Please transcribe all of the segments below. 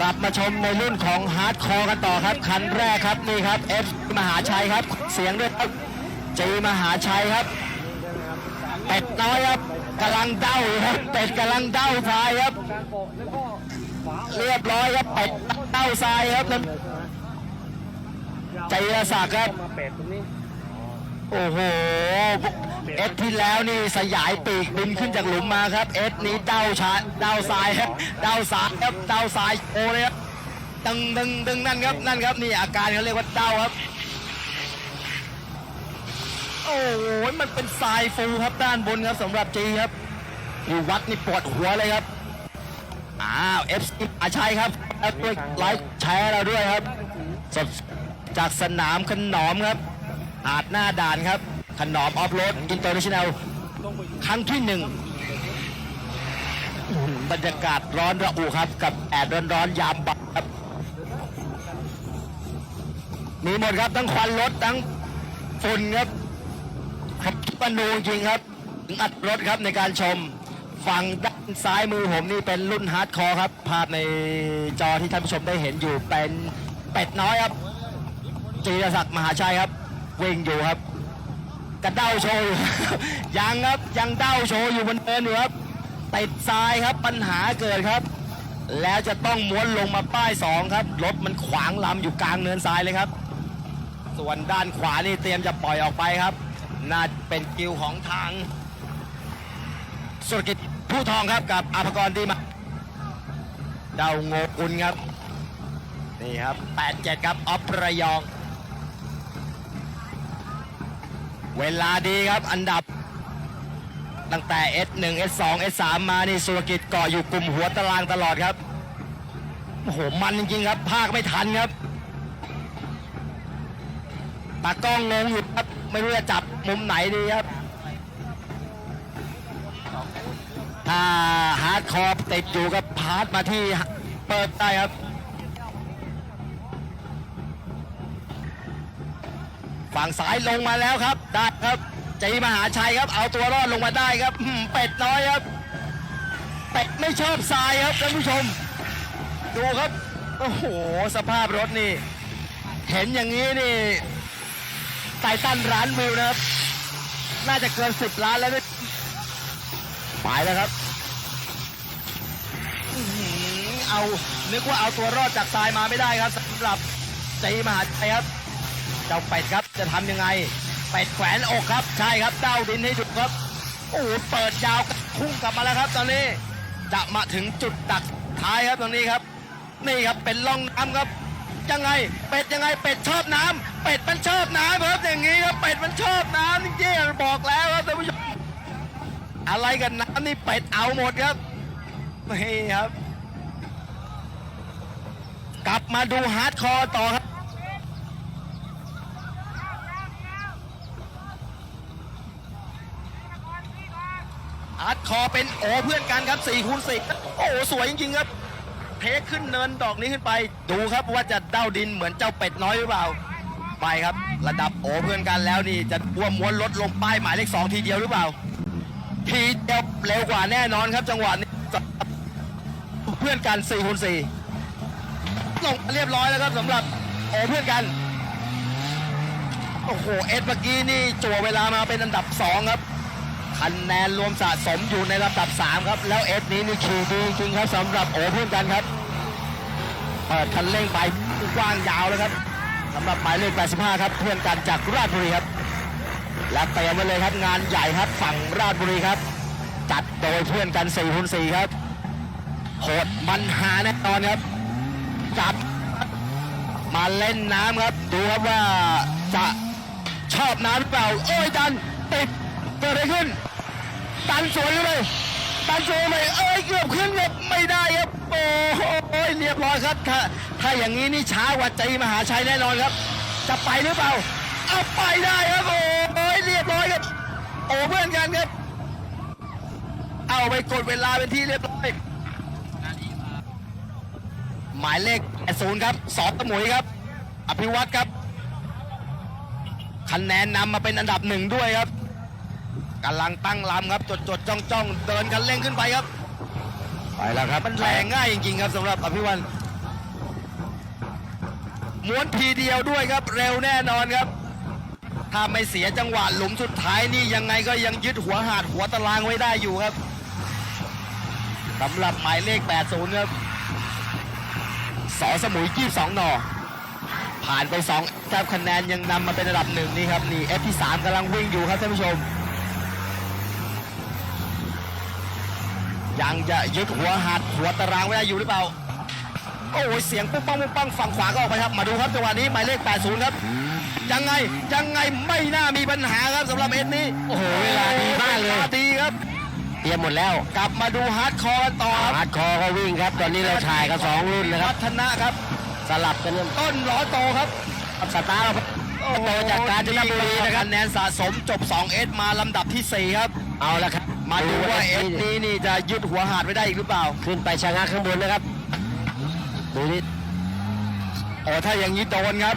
กลับมาชมในรุ่นของฮาร์ดคอร์กันต่อครับ คันแรกครับนี่ครับ F มหาชัยครับ เสียงด้วยครับจีมหาชัยครับเป็ดน้อยครับกำลังเด้าครับเป็ดกำลังเด้าทรายครับ เรียบร้อยครับเป็ดเด้าทรายครับนั่นใจรศักดิ์ครับโอ้โห เอสที่แล้วนี่สยายปีกบินขึ้นจากหลุมมาครับ เอสนี้เด้าชาเด้าซ้ายครับเด้าซ้ายครับเด้าซ้ายโอเลยครับดึงดึงดึงนั่นครับนั่นครับนี่อาการเขาเรียกว่าเด้าครับ โอ้โหมันเป็นทรายฟูครับด้านบนครับสำหรับจีครับอยู่วัดนี่ปวดหัวเลยครับอ้าวเอฟซีอาชัยครับแล้วด้วยไลค์แชร์เราด้วยครับจากสนามขนอมครับอาจหน้าด่านครับ ขนอมออฟโรดอินเตอร์เนชั่นแนลครั้งที่หนึ่งบรรยากาศร้อนระอุครับ กับแอดร้อนๆยามบ่ายครับ มีหมดครับทั้งควันรถทั้งฝุ่นครับครับปนูจริงครับถึงอัดรถครับในการชมฝั่งด้านซ้ายมือผมนี่เป็นรุ่นฮาร์ดคอร์ครับ ภาพในจอที่ท่านผู้ชมได้เห็นอยู่เป็นเป็ดน้อยครับจีรศักดิ์มหาชัยครับ วิ่งอยู่ครับ กระเด้าโชว์อยู่ยังครับยังเด้าโชว์อยู่บนเนินอยู่ครับติดทรายครับปัญหาเกิดครับ แล้วจะต้องม้วนลงมาป้ายสองครับรถมันขวางลำอยู่กลางเนินทรายเลยครับ ส่วนด้านขวานี่เตรียมจะปล่อยออกไปครับน่าเป็นกิวของทาง สุรกิจผู้ทองครับกับอาภกรดีมาเดาโงกุลครับ นี่ครับ 87 ครับออฟระยอง เวลาดีครับอันดับ ตั้งแต่ S1 S2 S3 มานี่สุรกิจเกาะอยู่กลุ่มหัวตารางตลอดครับโอ้โหมันจริงๆครับ ภาคไม่ทันครับตากล้องงงอยู่ครับไม่รู้จะจับมุมไหนดีครับถ้าฮาร์ดคอร์ติดอยู่กับพาร์ทมาที่เปิดได้ครับ ฝั่งซ้ายลงมาแล้วครับได้ครับจีมหาชัยครับ เอาตัวรอดลงมาได้ครับเป็ดน้อยครับ เป็ดไม่ชอบทรายครับท่านผู้ชม ดูครับโอ้โหสภาพรถนี่ เห็นอย่างนี้นี่ไตตันร้านวิวนะครับ น่าจะเกินสิบล้านแล้วด้วยไปแล้วครับเอานึกว่าเอาตัวรอดจากทรายมาไม่ได้ครับสำหรับใจมหาชัยครับ เจ้าเป็ดครับจะทำยังไง เป็ดแขวนอกครับ ใช่ครับเด้าดินให้ดูครับ โอ้โหเปิดยาวพุ่งกลับมาแล้วครับ ตอนนี้จะมาถึงจุดดักท้ายครับตรงนี้ครับ นี่ครับเป็นล่องน้ำครับ ยังไง เป็ดยังไง เป็ดชอบน้ำเป็ดมันชอบน้ำครับอย่างนี้ครับ เป็ดมันชอบน้ำจริงๆบอกแล้วครับท่านผู้ชมอะไรกันน้ำนี่เป็ดเอาหมดครับนี่ครับ กลับมาดูฮาร์ดคอร์ต่อครับ อาร์ต คอเป็นโอเพื่อนกันครับ4คูณ4โอ้โหสวยจริงๆครับ เทคขึ้นเนินดอกนี้ขึ้นไป ดูครับว่าจะเด้าดินเหมือนเจ้าเป็ดน้อยหรือเปล่าไปครับ ระดับโอเพื่อนกันแล้วนี่จะอ้วมม้วนรถลงป้ายหมายเลขสองทีเดียวหรือเปล่า ทีเดียวเร็วกว่าแน่นอนครับจังหวะนี้เพื่อนกัน4คูณ4ลงเรียบร้อยแล้วครับสำหรับโอเพื่อนกันโอ้โหเอ็ดเมื่อกี้นี่จั่วเวลามาเป็นอันดับสองครับ คะแนนรวมสะสมอยู่ในลำดับ 3 ครับ แล้วเอสนี้นี่คิวดีจริงครับสำหรับโอเพื่อนกันครับเปิดคันเร่งไปกว้างยาวแล้วครับสำหรับหมายเลข 85 ครับ เพื่อนกันจากราชบุรีครับ และเตรียมไว้เลยครับงานใหญ่ครับฝั่งราชบุรีครับ จัดโดยเพื่อนกัน4คูณ4ครับโหดมันหาแน่นอนครับ จัดมาเล่นน้ำครับ ดูครับว่าจะชอบน้ำหรือเปล่า โอ้ยดันติด เกิดอะไรขึ้นดันสวนเลยดันสวนเลยเอ้ยเกือบขึ้นครับไม่ได้ครับโอ้โหเรียบร้อยครับถ้าถ้าอย่างนี้นี่ช้ากว่าใจมหาชัยแน่นอนครับ จะไปหรือเปล่าเอาไปได้ครับโอ้ยเรียบร้อยครับโอ้เพื่อนกันครับเอาไปกดเวลาเป็นที่เรียบร้อยหมายเลข80ครับสอนตะหมุยครับ อภิวัตครับคะแนนนำมาเป็นอันดับหนึ่งด้วยครับ กำลังตั้งลำครับจดจดจ้องจ้องเดินกันเร่งขึ้นไปครับไปแล้วครับมันแรงง่ายจริงๆครับสำหรับอภิวันม้วนทีเดียวด้วยครับเร็วแน่นอนครับ ถ้าไม่เสียจังหวะหลุมสุดท้ายนี่ยังไงก็ยังยึดหัวหาดหัวตารางไว้ได้อยู่ครับสำหรับหมายเลข 80 ครับสอสมุย 22 หนอ ผ่านไป2ครับคะแนนยังนำมาเป็นระดับหนึ่งนี่ครับ นี่ F ที่3กำลังวิ่งอยู่ครับท่านผู้ชม ยังจะยึดหัวหัดหัวตารางไว้ได้อยู่หรือเปล่า โอ้ยเสียงปุ๊บปังปุ๊บปังฝั่งขวาก็ออกไปครับ มาดูครับจังหวะนี้หมายเลข 80 ครับ ยังไงยังไงไม่น่ามีปัญหาครับสำหรับเอ็ดนี้ โอ้โหเวลาดีมากเลยวดีครับเตรียมหมดแล้ว กลับมาดูฮาร์ดคอร์กันต่อครับฮาร์ดคอร์ก็วิ่งครับ ตอนนี้เราถ่ายกันสองรุ่นนะครับพัฒนะครับ สลับกันเนี่ยต้นล้อโตครับสตาร์ทโตจากกาญจนบุรีนะครับคะแนนสะสมจบ 2 s มาลำดับที่ 4 ครับ เอาละครับ มาดูว่าเอสนี่นี้นี่จะยึดหัวหาดไว้ได้อีกหรือเปล่า ขึ้นไปชะงักข้างบนนะครับดูนี่โอ้ถ้าอย่างนี้โดนครับ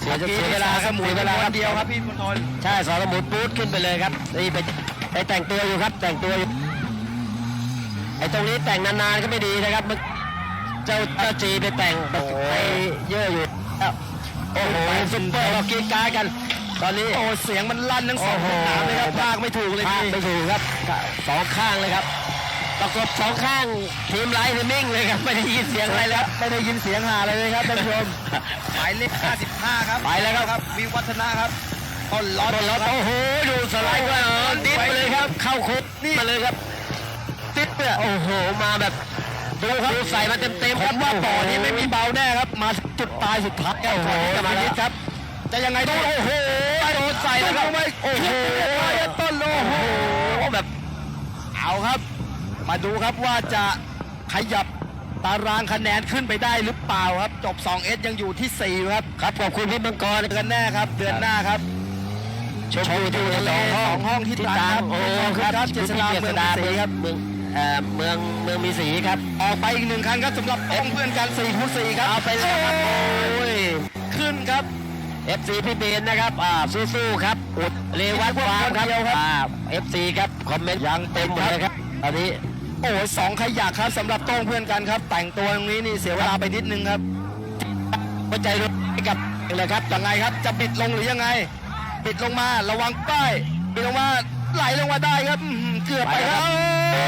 เสียจะเสียเวลาครับหมุเสีนยเวเวลาลาครับเดียวครับพี่มณฑลใช่สอนหมุนปูดขึ้นไปเลยครับนี่ไปไปแต่งตัวอยู่ครับ แต่งตัวอยู่ไอ้ตรงนี้แต่งนานๆก็ไม่ดีนะครับมันเจ้าเจ้าจีไปแต่งไปเยอะอยู่แล้วโอ้โหซุปเปอร์เรากรีดกรารกัน ตอนนี้โอ้เสียงมันลั่นทั้งสองโอ้โหสนามเลยครับพากไม่ถูกเลยพลาดพี่ไม่ถูกครับสองข้างเลยครับประกบสองข้างทีมไลท์นิ่งเลยครับไม่ได้ยินเสียงอะไรแล้วไม่ได้ยินเสียงหาอะไรเลยครับท่านผู้ชมหมายเลข55 ครับไปแล้วครับครับวิวัฒนะครับต้นล้อต้นแล้วครับโอ้โหดูสไลด์ก็เออดิฟไปเลยครับ เข้าคุกนี่มาเลยครับติดเนี่ยโอ้โหมาแบบดูครับดูใส่มาเต็มเต็มผๆครับมว่าบ่อนี้ไม่มีเบาแน่ครับ มาจุดตายสุดท้ายโอ้โหก่อนที่จะมามาแล้วลิดครับ จะยังไงดูโอ้โหโดนใส่แล้วครับโอ้โหต้นโอ้โหแบบเอาครับ มาดูครับว่าจะขยับตารางคะแนนขึ้นไปได้หรือเปล่าครับ จบ 2S ยังอยู่ที่ 4 ครับ ครับขอบคุณพี่มังกรเดือนแน่ครับ เดือนหน้าครับชมพูที่ทะเลสองห้องสองห้องที่ตรังครับโอ้ขอบคุณครับครับเจษฎาเมืองมีศรีครับเมืองเอ่อเมืองเมืองมีสีครับ ออกไปอีกหนึ่งคันครับสำหรับต้องเพื่อนกัน4คูณ4ครับเอาไปเลยครับโอ้โอ้ยยขึ้นครับ FC พี่เบนนะครับ อ่าสู้ๆครับ อุดเรวัตฟาร์มครับคนเดียวครับอ่า FC ครับ คอมเมนต์ยังเต็มหมดเลยครับตอนนี้ โอ้ยสองขยักครับสำหรับโต้งเพื่อนกันครับ แต่งตัวตรงนี้นี่เสียเวลาไปนิดนึงครับหัวใจรุ่นให้กับเลยครับยังไงครับ จะบิดลงหรือยังไง บิดลงมา ระวังป้ายบิดลงมา ไหลลงมาได้ครับอื้อหือเกือบไปครับโอ้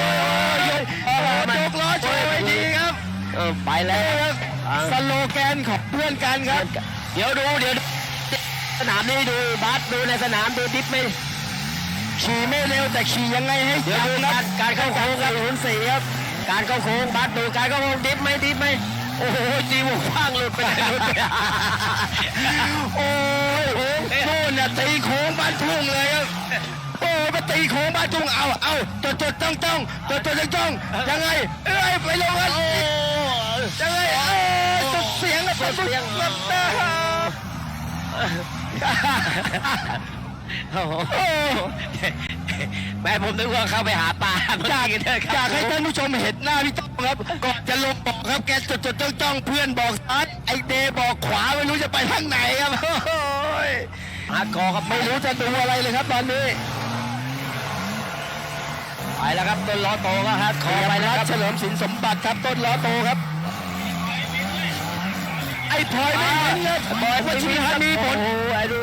ยโอ้โหยกล้อโชว์ไว้ดีครับ เออไปแล้นี่วครับอ่าสโลแกนของเพื่อนกันครับ เดี๋ยวดูเดี๋ยวดู สนามนี้ดูบาสดูในสนามดูดิฟไหมขี่ไม่เร็วแต่ขี่ยังไงให้เดี๋ยวจังดูคการัรบการเข้าโค้งครับศูนย์สี่ครับการเข้าโค้งบาสดูการเข้าโค้งดิฟไหมดิฟไหมโอ้โหจีวกฟ้างหลุดไปหลุดไปโอ้ยโน่นน่ะตีโค้งบ้านทุ่งเลยครับโอ้ไปตีโค้งบ้านทุ่งเอาเอาจดจดจ้องจ้องจดจดจ้องจ้องยังไงเอ้ยไปลงกันยังไงเอ้ยสุดเสียงกับสุดเสียงแบบนะครับ โอ้โหโอ้แม่ผมนึกว่าเข้าไปหาปลาอยากเมื่กี้เถอะครับอยากให้ท่านผู้ชมเห็นหน้าพี่จ้องครับ ก่อนจะลงบอกครับแกจดจดจ้องจ้องเพื่อนบอกซ้ายไอเดย์บอกขวาไม่รู้จะไปทางไหนครับโอ้ยฮาร์ดคอร์ครับไม่รู้จะดูอะไรเลยครับตอนนี้ไปแล้วครับต้นล้อโตก็ฮาร์ดคขออร์ไปไปแล้แล้ววครับเฉลิมสินสมบัติครับต้นล้อโตครับ ไอ้พลอยไม่เห็นครับบอยวัชิรทันมีผลโอ้โหไอ้ดู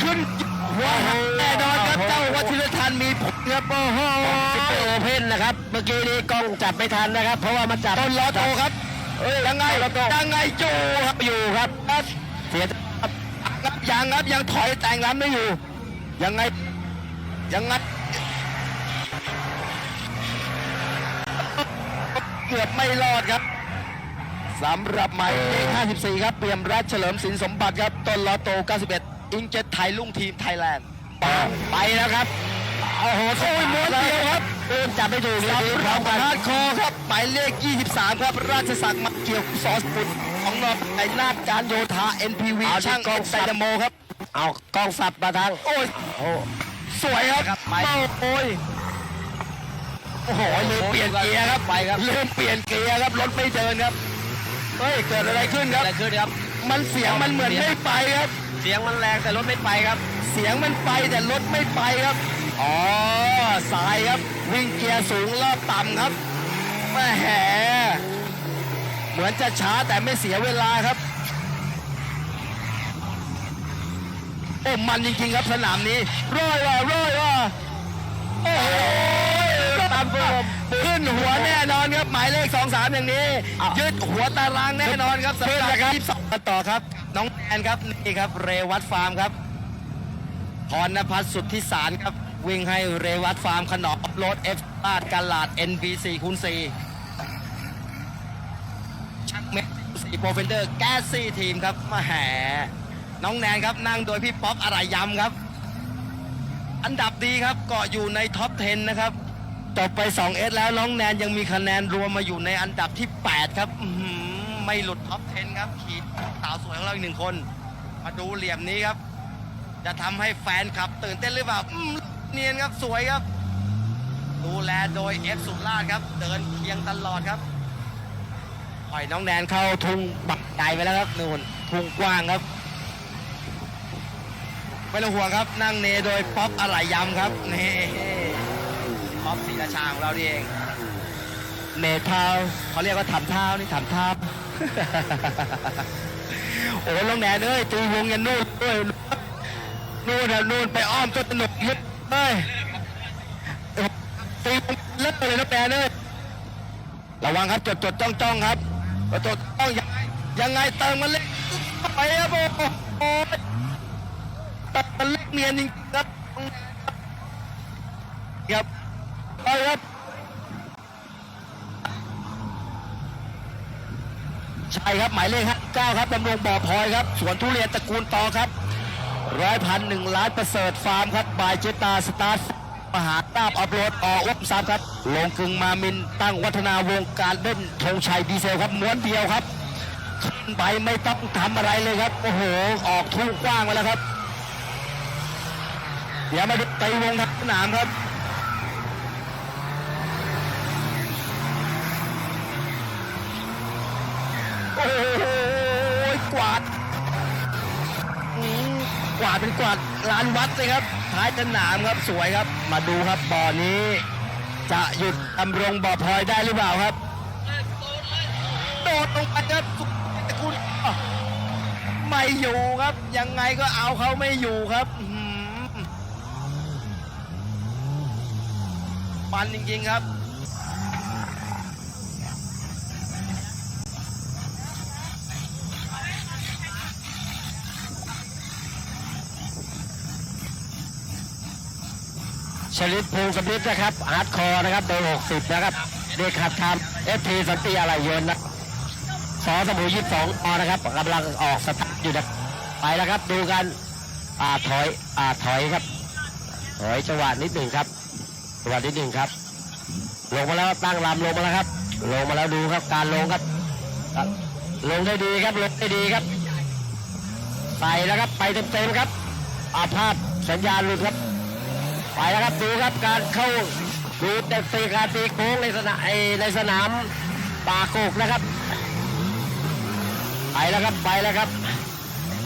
ขึ้นหัวหางแน่นอนครับเจ้าวัชิรทันมีผลครับโอ้โหโอเพนนะครับ เมื่อกี้นี้กล้องจับไม่ทันนะครับ เพราะว่ามันจับต้นล้อโตครับเอ้ยยังไงยังไงจูครับอยู่ครับครับเสียครับยังครับยังถอยแต่งลำไม่อยู่ยังไงยังไงเกือบไม่รอดครับ สำหรับหมายเลข54 ครับ เปี่ยมรัฐเฉลิมสินสมบัติครับ ต้นลอโต 91 อิงเจ็ตไทยลุ่งทีมไทยแลนด์ไปแล้วครับ โอ้โหโอ้ยม้วนเดียวครับเริ่มจับไม่ถูกเลยสำหพร้รัอบมกันฮาร์ดคอร์ครับ หมายเลข 23 ครับ ราชศักดิ์มาเกี่ยวสอสปุนของนอบไอนาฏการโยธา NPV ช่างเอ็นไซเดโมครับ เอากล้องสับมาทางโอ้ยโอ้สวยครับครับไปโอ้ยโอ้โหลืมเปลี่ยนเกียร์ครับไปครับลืมเปลี่ยนเกียร์ครับรถไม่เดินครับ เฮ้ยเกิดอะไรขึ้นครับ อะไรขึ้นครับ มันเสียงมันเหมือนไม่ไปครับ เสียงมันแรงแต่รถไม่ไปครับ เสียงมันไปแต่รถไม่ไปครับ อ๋อสายครับ วิ่งเกียร์สูงรอบต่ำครับแม่แหเหมือนจะช้าแต่ไม่เสียเวลาครับโอ้มันจริงๆครับสนามนี้ร้อยว่าร้อยว่าโอ้โหรถตามโบ นหัวแน่นอนครับหมายเลขสองสามอย่างนี้ยืดหัวตารางแน่นอนครับสำหรับยี่สิบสองกันต่อครับ น้องแอนครับนี่ครับเรวัตฟาร์มครับพรณพัฒน์สุทธิสารครับวิ่งให้เรวัตฟาร์มขนอมรถเอฟลาดกาลาด NB4 คูณ4ชักเม็ดสีโปรเฟนเดอร์แก๊สซี่ทีมครับมาแหน้องแนนครับนั่งโดยพี่ป๊อปอะไรยำครับ อันดับดีครับเกาะอยู่ในท็อป 10 นะครับ จบไป 2 s แล้วน้องแนนยังมีคะแนนรวมมาอยู่ในอันดับที่ 8 ครับไม่หลุดท็อป 10 ครับ ขีดสาวสวยของเราอีกหนึ่งคน มาดูเหลี่ยมนี้ครับ จะทำให้แฟนคลับ ตื่นเต้นหรือเปล่าเนียนครับสวยครับ ดูแลโดยเอฟสุราชครับ เดินเคียงตลอดครับปล่อยน้องแนนเข้าทุ่งบักใหญ่ไปแล้วครับนู่นทุ่งกว้างครับไม่ต้องห่วงครับนั่งเนโดยป๊อปอะไรยำครับนี่ ป๊อปศรีราชาของเรานี่เองเนเทาเขาเรียกว่าทำเท้านี่ทำเท้าโอ้น้องแนนเอ้ยตีวงยันนู่นด้วยนู่นนะนู่นไปอ้อมต้นหนกยึดเอ้ยตีวงเลิกเลยน้องแนนเอ้ยระวังครับจดจดจ้องจ้องครับจดจดจ้องยังไงยังไงเติมมันเล็กไปครับโอ้โหตัดมันเล็กเนียนจริงครับครับไปครับ ใช่ครับหมายเลขห้าเก้าครับดำรงบ่อพลอยครับสวนทุเรียนตระกูลตอครับร้อยพันหนึ่งล้านประเสริฐฟาร์มครับบายเจตาสตาร์มหาตาบอัพโหลดออกวับซับครับ ลงกึงมามินตั้งวัฒนาวงการเล่นธงชัยดีเซลครับม้วนเดียวครับขึ้นไปไม่ต้องทำอะไรเลยครับ โอ้โห ออกทุ่งกว้างมาแล้วครับ เดี๋ยวมาดูตีวงทับสนามครับ โอ้โห กวาดกวาดเป็นกวาดลานวัดเลยครับ ท้ายสนามครับสวยครับ มาดูครับบ่อนี้ จะหยุดดำรงบ่อพลอยได้หรือเปล่าครับ โดดลงไปครับสุดคุณไม่อยู่ครับ ยังไงก็เอาเขาไม่อยู่ครับมันจริงๆครับ ชลิดภูสำลิดนะครับอาร์ตคอร์นะครับเบอร์60นะครับเด็กขัดทำเอฟทีสันติอะไรยนนะสอสมุยยี่สองอนะครับกำลังออกสตาร์ทอยู่นะไปแล้วครับดูกันอ่าถอยอ่าถอยครับ ถอยจังหวะนิดหนึ่งครับจังหวะนิดหนึ่งครับ ลงมาแล้วตั้งลำลงมาแล้วครับ ลงมาแล้วดูครับการลงครับ ลงได้ดีครับลงได้ดีครับใส่แล้วครับไปเต็มๆครับอาภาพสัญญาณหลุดครับ ไปแล้วครับดูครับการเข้าดูแต่ตีการตีโค้งในสนามในสนามป่าโกกนะครับ ไปแล้วครับไปแล้วครับ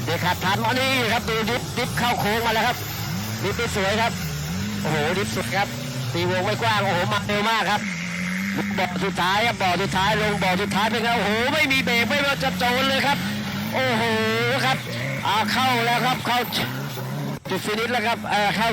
เด็กขัดทันอันนี้ครับดูดิฟดิฟเข้าโค้งมาแล้วครับดิฟสวยครับโอ้โหดิฟสวยครับตีวงไม่กว้างโอ้โหมาเร็วมากครับบ่อสุดท้ายครับบ่อสุดท้ายลงบ่อสุดท้ายเป็นไงโอ้โหไม่มีเบรกไม่ว่าจะโจนเลยครับ โอ้โหครับอ่าเข้าแล้วครับเข้าจุดฟินิชแล้วครับเออเข้า